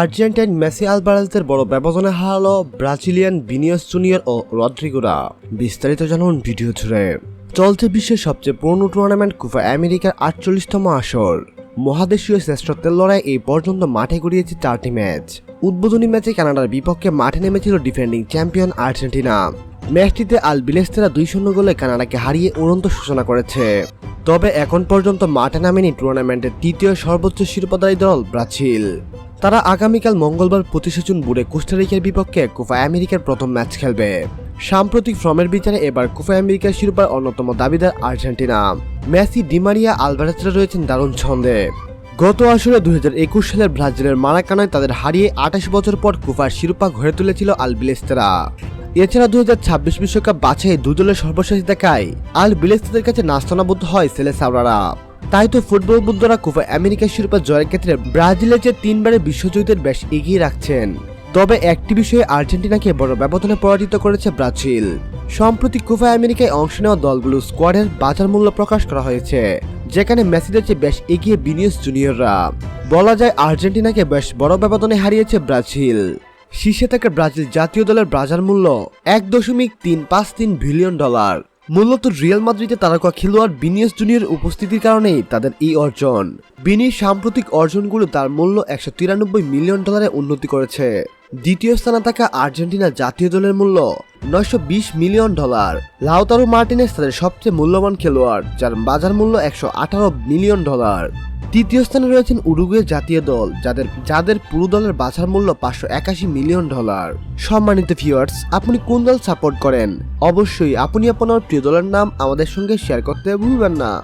Argentine Messi আলবারাজদের বড় ব্যবধানে হারালো ব্রাজিলিয়ান বিনিয়াস জুনিয়র ও রদ্রিগোরা। বিস্তারিত জানুন ভিডিও জুড়ে। চলছে বিশ্বের সবচেয়ে পুরনো টুর্নামেন্ট কুফা আমেরিকার আটচল্লিশতম আসর। মহাদেশীয় শ্রেষ্ঠত্বের লড়াই এই পর্যন্ত মাঠে গড়িয়েছে চারটি ম্যাচ। উদ্বোধনী ম্যাচে কানাডার বিপক্ষে মাঠে নেমেছিল ডিফেন্ডিং চ্যাম্পিয়ন আর্জেন্টিনা। ম্যাচটিতে আল বিলেস্তেরা দুই শূন্য গোলে কানাডাকে হারিয়ে উড়ন্ত সূচনা করেছে। তবে এখন পর্যন্ত মাঠে নামেনি টুর্নামেন্টের তৃতীয় সর্বোচ্চ শিরোপাধারী দল ব্রাজিল। তারা আগামীকাল মঙ্গলবার পঁচিশে জুন বুড়ে কোস্টারিকার বিপক্ষে কুফা আমেরিকার প্রথম ম্যাচ খেলবে। সাম্প্রতিক ফর্মের বিচারে এবার কুফা আমেরিকার শিরোপার অন্যতম দাবিদার আর্জেন্টিনা। মেসি ডিমারিয়া আলভারেজরা রয়েছেন দারুণ ছন্দে। গত আসরে হাজার একুশ সালের ব্রাজিলের মারাকানায় তাদের হারিয়ে আঠাশ বছর পর কুফার শিরোপা ঘরে তুলেছিল আলবিলেস্তেরা এছাড়া দুই বিশ্বকাপ বাছাই দুদলের সর্বশেষ দেখায় আল বিলেস্তাদের কাছে নাস্তানাবদ্ধ হয় সেলে সাওরারা তাই তো ফুটবল বুদ্ধরা কুফা আমেরিকা শিরোপা জয়ের ক্ষেত্রে ব্রাজিলের যে তিনবারের বিশ্বজয়ীদের বেশ এগিয়ে রাখছেন। তবে একটি বিষয়ে আর্জেন্টিনাকে বড় ব্যবধানে পরাজিত করেছে ব্রাজিল। সম্প্রতি কুফা আমেরিকায় অংশ নেওয়া দলগুলো স্কোয়াডের বাজার মূল্য প্রকাশ করা হয়েছে, যেখানে মেসিদের চেয়ে বেশ এগিয়ে বিনিয়স জুনিয়ররা। বলা যায় আর্জেন্টিনাকে বেশ বড় ব্যবধানে হারিয়েছে ব্রাজিল। শীর্ষে থাকে ব্রাজিল জাতীয় দলের বাজার মূল্য এক দশমিক তিন পাঁচ তিন বিলিয়ন ডলার। মূলত রিয়াল মাদ্রিদে তারকা খেলোয়াড় বিনিয়স জুনিয়র উপস্থিতির কারণেই তাদের এই অর্জন। বিনি সাম্প্রতিক অর্জনগুলো তার মূল্য একশো তিরানব্বই মিলিয়ন ডলারে উন্নতি করেছে। দ্বিতীয় স্থানে থাকা আর্জেন্টিনা জাতীয় দলের মূল্য নয়শো বিশ মিলিয়ন ডলার। লাউতারো মার্টিনেস তাদের সবচেয়ে মূল্যবান খেলোয়াড়, যার বাজার মূল্য একশো আঠারো মিলিয়ন ডলার। তৃতীয় স্থানে রয়েছেন উরুগুয়ে জাতীয় দল, যাদের যাদের পুরো দলের বাছার মূল্য পাঁচশো একাশি মিলিয়ন ডলার। সম্মানিত ভিউয়ার্স আপনি কোন দল সাপোর্ট করেন? অবশ্যই আপনি আপনার প্রিয় দলের নাম আমাদের সঙ্গে শেয়ার করতে ভুলবেন না।